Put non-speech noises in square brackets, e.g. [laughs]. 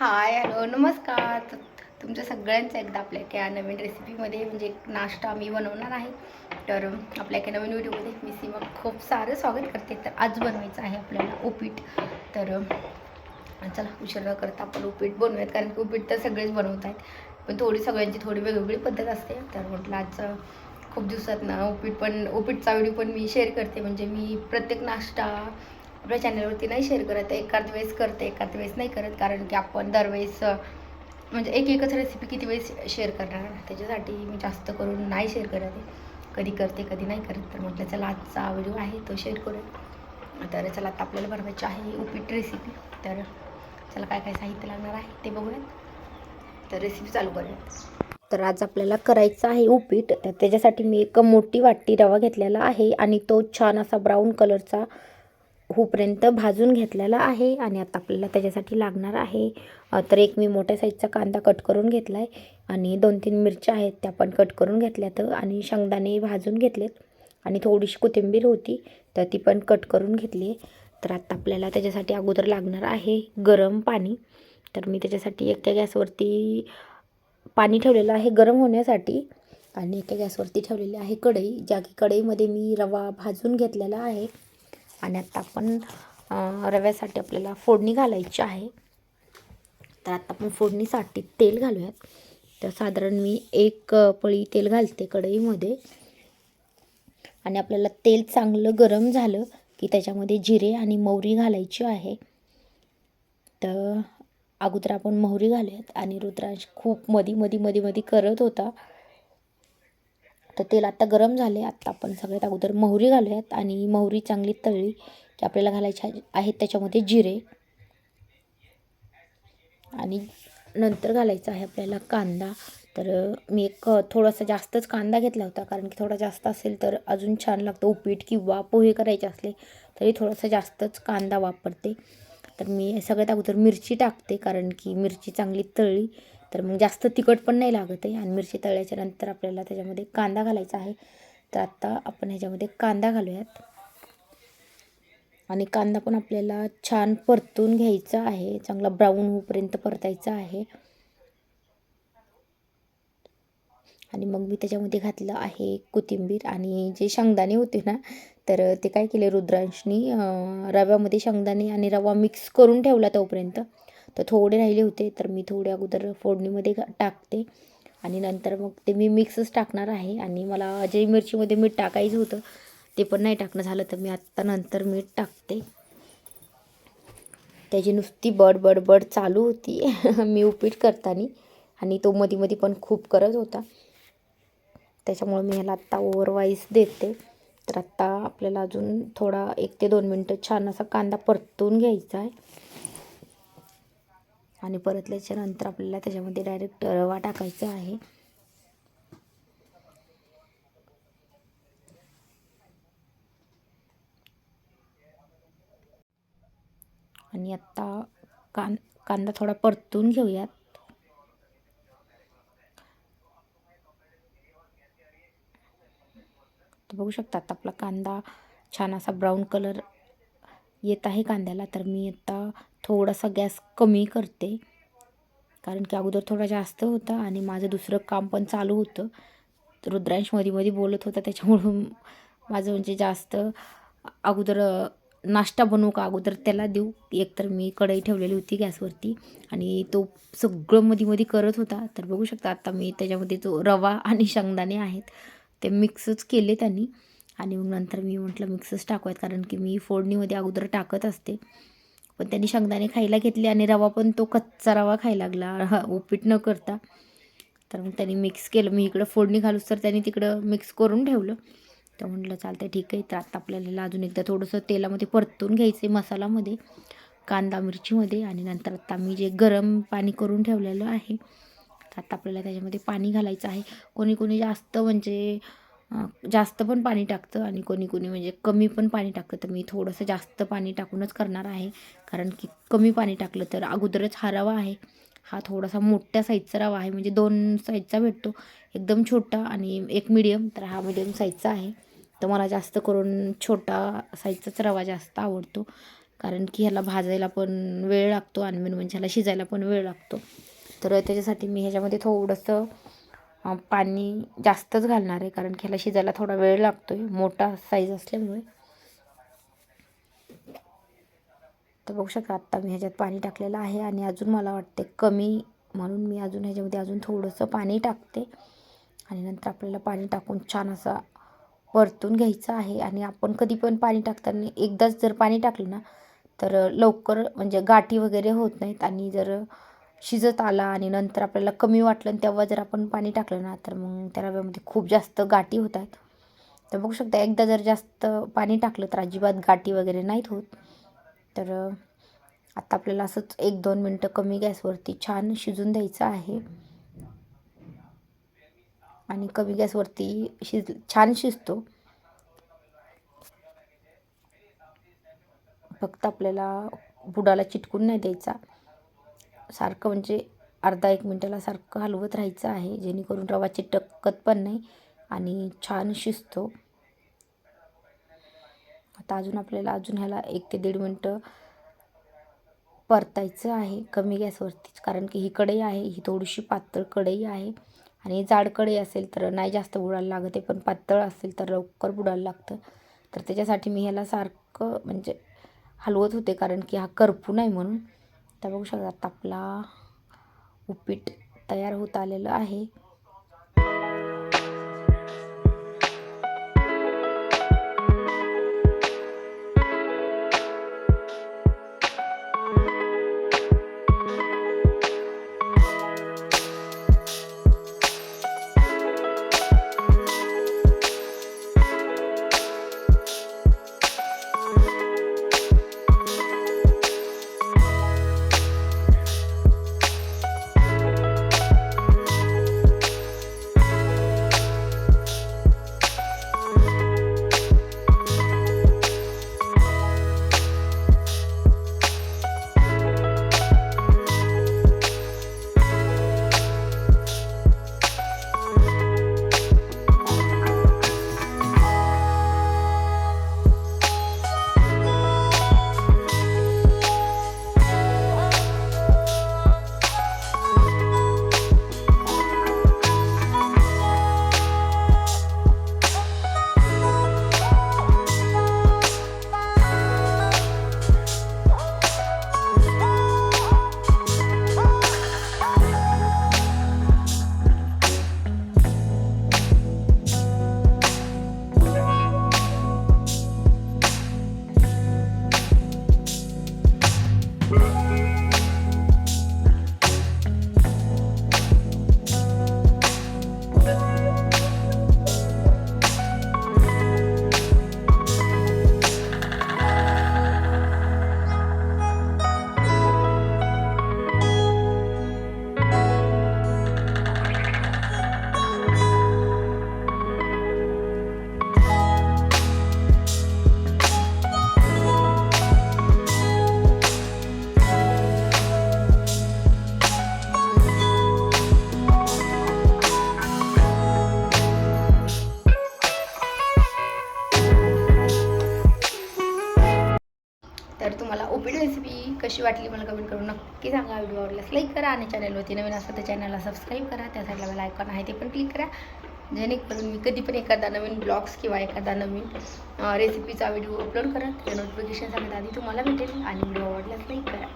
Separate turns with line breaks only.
Hi hello नमस्कार. तुमच्या सगळ्यांचं एकदा आपल्या एका नवीन रेसिपीमध्ये म्हणजे एक नाश्ता मी बनवणार आहे. तर आपल्या एका नवीन व्हिडिओमध्ये मी सीमा खूप सारं स्वागत करते. तर आज बनवायचं आहे आपल्याला उपीट. तर चला उशीर न करता आपण उपीट बनवूयात कारण की उपीट तर सगळेच बनवत आहेत. पण थोडी सगळ्यांची थोडी वेगवेगळी पद्धत असते. तर म्हटलं आज खूप दिवसात ना उपीट पण उपीटचा व्हिडिओ पण मी शेअर करते. म्हणजे मी प्रत्येक नाश्ता आपल्या चॅनलवरती नाही शेअर करत एखाद वेळेस करते एखाद वेळेस नाही करत. कारण की आपण दरवेळेस म्हणजे एक एकच रेसिपी किती वेळेस शेअर करणार त्याच्यासाठी मी जास्त करून नाही शेअर करत आहे. कधी करते कधी नाही करत. तर म्हटलं चला आजचा व्हिडिओ आहे तो शेअर करू तर चला आता आपल्याला बनवायची आहे उपीट रेसिपी तर चला काय काय साहित्य लागणार आहे ते बघूयात. तर रेसिपी चालू करूयात. तर आज आपल्याला करायचं आहे उपीट. तर त्याच्यासाठी मी एक मोठी वाटी रवा घेतलेला आहे आणि तो छान असा ब्राऊन कलरचा होपर्यंत भाजून घेतलेला आहे आणि आता आपल्याला त्याच्यासाठी लागणार आहे. तर एक मी मोठ्या साईजचा कांदा कट करून घेतला आहे आणि दोन तीन मिरच्या आहेत त्या पण कट करून घेतल्यात आणि शेंगदाणे भाजून घेतलेत आणि थोडीशी कोथिंबीर होती तर ती पण कट करून घेतली आहे. तर आता आपल्याला त्याच्यासाठी अगोदर लागणार आहे गरम पाणी. तर मी त्याच्यासाठी एका गॅसवरती पाणी ठेवलेलं आहे गरम होण्यासाठी आणि एका गॅसवरती ठेवलेली आहे कढई ज्या की कढईमध्ये मी रवा भाजून घेतलेला आहे. आणि आता आपण रव्यासाठी आपल्याला फोडणी घालायची आहे. तर आता आपण फोडणीसाठी तेल घालूयात. तर साधारण मी एक पळी तेल घालते कढईमध्ये. आणि आपल्याला तेल चांगलं गरम झालं की त्याच्यामध्ये जिरे आणि मोहरी घालायची आहे. तर अगोदर आपण मोहरी घालूयात. आणि रुद्रांश खूप मधी मधी मधी मधी करत होता. तर तेल आत्ता गरम झाले आत्ता आपण सगळ्यात अगोदर मोहरी घालूयात आणि मोहरी चांगली तळली की आपल्याला घालायची आहेत त्याच्यामध्ये जिरे. आणि नंतर घालायचा आहे आपल्याला कांदा. तर मी एक थोडासा जास्तच कांदा घेतला होता कारण की थोडा जास्त असेल तर अजून छान लागतं. उपीट किंवा पोहे करायचे असले तरी थोडासा जास्तच कांदा वापरते. तर मी सगळ्यात अगोदर मिरची टाकते कारण की मिरची चांगली तळली तर मग जास्त तिखट पण नाही लागत आहे. आणि मिरची तळल्याच्या नंतर आपल्याला त्याच्यामध्ये कांदा घालायचा आहे. तर आत्ता आपण ह्याच्यामध्ये कांदा घालूयात. आणि कांदा पण आपल्याला छान परतून घ्यायचा आहे. चांगला ब्राऊन होऊपर्यंत परतायचा आहे. आणि मग मी त्याच्यामध्ये घातलं आहे कोथिंबीर. आणि जे शेंगदाणे होते ना तर ते काय केले रुद्रांशनी रव्यामध्ये शेंगदाणे आणि रवा मिक्स करून ठेवला तोपर्यंत. तर थोडे राहिले होते तर मी थोडे अगोदर फोडणीमध्ये टाकते. आणि नंतर मग ते मी मिक्सच टाकणार आहे. आणि मला जे मिरचीमध्ये मीठ टाकायचं होतं ते पण नाही टाकणं झालं तर मी आत्ता नंतर मीठ टाकते. त्याची नुसती बड बड बड चालू होती. [laughs] मी उपीट करताना. आणि तो मध्ये मध्ये पण खूप करत होता. त्याच्यामुळे मी ह्याला आत्ता ओव्हरवाईज देते. तर आत्ता आपल्याला अजून थोडा एक ते दोन मिनटं छान असा कांदा परतून घ्यायचा आहे. आणि परतल्याच्या नंतर आपल्याला त्याच्यामध्ये डायरेक्ट रवा टाकायचा आहे. आणि आत्ता कां कांदा थोडा परतून घेऊयात. तर बघू शकता आपला कांदा छान असा ब्राऊन कलर येत आहे कांद्याला तर मी आता थोडासा गॅस कमी करते. कारण की अगोदर थोडा जास्त होता आणि माझं दुसरं काम पण चालू होतं. रुद्रांशमध्ये मध्ये बोलत होता त्याच्यामुळं माझं म्हणजे जास्त अगोदर नाश्ता बनवू का अगोदर त्याला देऊ. एकतर मी कढई ठेवलेली होती गॅसवरती आणि तो सगळं मध्ये मध्ये करत होता. तर बघू शकता आता मी त्याच्यामध्ये जो रवा आणि शेंगदाणे आहेत ते मिक्सच केले त्यांनी. आणि मग नंतर मी म्हटलं मिक्सच टाकूयात कारण की मी फोडणीमध्ये अगोदर टाकत असते. पण त्यांनी शेंगदाणे खायला घेतले आणि रवा पण तो कच्चा रवा खायला लागला. उपीट न करता. तर मग त्यांनी मिक्स केलं. मी इकडं फोडणी घालूस तर त्यांनी तिकडं मिक्स करून ठेवलं. तर म्हटलं चालतं ठीक आहे. तर आता आपल्याला अजून एकदा थोडंसं तेलामध्ये परतून घ्यायचं आहे मसालामध्ये कांदा मिरचीमध्ये. आणि नंतर आत्ता मी जे गरम पाणी करून ठेवलेलं आहे तर आता आपल्याला त्याच्यामध्ये पाणी घालायचं आहे. कोणी कोणी जास्त म्हणजे जास्त पण पाणी टाकतं आणि कोणी कोणी म्हणजे कमी पण पाणी टाकतं. तर मी थोडंसं जास्त पाणी टाकूनच करणार आहे. कारण की कमी पाणी टाकलं तर अगोदरच हा रवा आहे. हा थोडासा मोठ्या साईजचा रवा आहे. म्हणजे दोन साईजचा भेटतो. एकदम छोटा आणि एक मिडियम तर हा मिडियम साईजचा आहे. तर मला जास्त करून छोटा साईजचाच रवा जास्त आवडतो. कारण की ह्याला भाजायला पण वेळ लागतो आणि मेन म्हणजे ह्याला शिजायला पण वेळ लागतो. तर त्याच्यासाठी मी ह्याच्यामध्ये थोडंसं पाणी जास्तच घालणार आहे कारण की ह्याला शिजायला थोडा वेळ लागतो आहे मोठा साईज असल्यामुळे. तर बघू शकता आत्ता मी ह्याच्यात पाणी टाकलेलं आहे आणि अजून मला वाटते कमी म्हणून मी अजून ह्याच्यामध्ये अजून थोडंसं पाणी टाकते. आणि नंतर आपल्याला पाणी टाकून छान असा परतून घ्यायचं आहे. आणि आपण कधी पण पाणी टाकताना एकदाच जर पाणी टाकलं ना तर लवकर म्हणजे गाठी वगैरे होत नाहीत. आणि जर शिजत आला आणि नंतर आपल्याला कमी वाटलं आणि तेव्हा जर आपण पाणी टाकलं ना तर मग त्या रव्यामध्ये खूप जास्त गाठी होत आहेत तर बघू शकता एकदा जर जास्त पाणी टाकलं तर अजिबात गाठी वगैरे नाहीत होत. तर आता आपल्याला असंच एक दोन मिनटं कमी गॅसवरती छान शिजून द्यायचं आहे. आणि कमी गॅसवरती शिज छान शिजतो. फक्त आपल्याला बुडाला चिटकून नाही द्यायचा. सारखं म्हणजे अर्धा एक मिनटाला सारखं हलवत राहायचं आहे जेणेकरून रवा चिटकत पण नाही आणि छान शिजतो. आता अजून आपल्याला अजून ह्याला एक ते दीड मिनटं परतायचं आहे कमी गॅसवरतीच कारण की ही कढई आहे ही थोडीशी पातळ कढई आहे आणि जाड कढई असेल तर नाही जास्त बुडायला लागत आहे पण पातळ असेल तर लवकर बुडायला लागतं. तर त्याच्यासाठी मी ह्याला सारखं म्हणजे हलवत होते कारण की हा करपू नाही म्हणून. आता बघू शकता आता आपला उपीट तयार होत आलेलं आहे. कशी वाटली मला कमेंट करून नक्की सांगा. व्हिडिओ आवडल्यास लाईक करा आणि चॅनलवरती नवीन असतं तर चॅनलला सबस्क्राईब करा. त्या साईडला मला आयकॉन आहे ते पण क्लिक करा. जेणेकरून मी कधी पण एखादा नवीन ब्लॉग्स किंवा एखादा नवीन रेसिपीचा व्हिडिओ अपलोड करा त्या नोटिफिकेशन सांगत आधी तुम्हाला भेटेल आणि व्हिडिओ आवडल्यास लाईक करा.